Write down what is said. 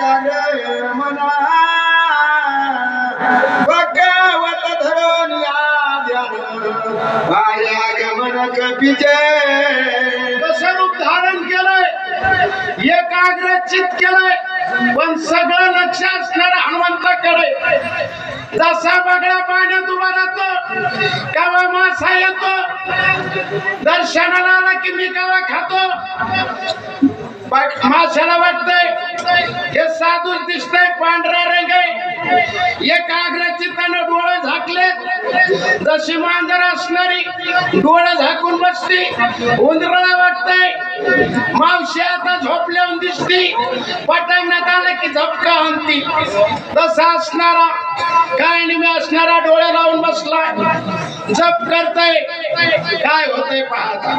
एकाग्र मना भगवत धरून या ध्यान आया गमन कपिचे कसं धारण केलंय एकाग्र चित केलंय पण सगळं लक्ष असणार हनुमंताकडे जसा बगडा पाण्यात उभा राहतो कवा मासा येतो दर्शनाला आला की मी कवा खातो? बग- माशाला वाटतंय हे साधू दिसतंय पांढरा रंग आहे. एकाग्र चित्तानं डोळे झाकले जशी मांजर असणारी डोळे झाकून बसती. उंदरळा वाटतय. मावशी आता झोपल्याहून दिसती. पटांगणात आलं की झपका आणती. तसा असणारा काय निम्या असणारा डोळे लावून बसला. जप करताय. काय होतंय पाहता.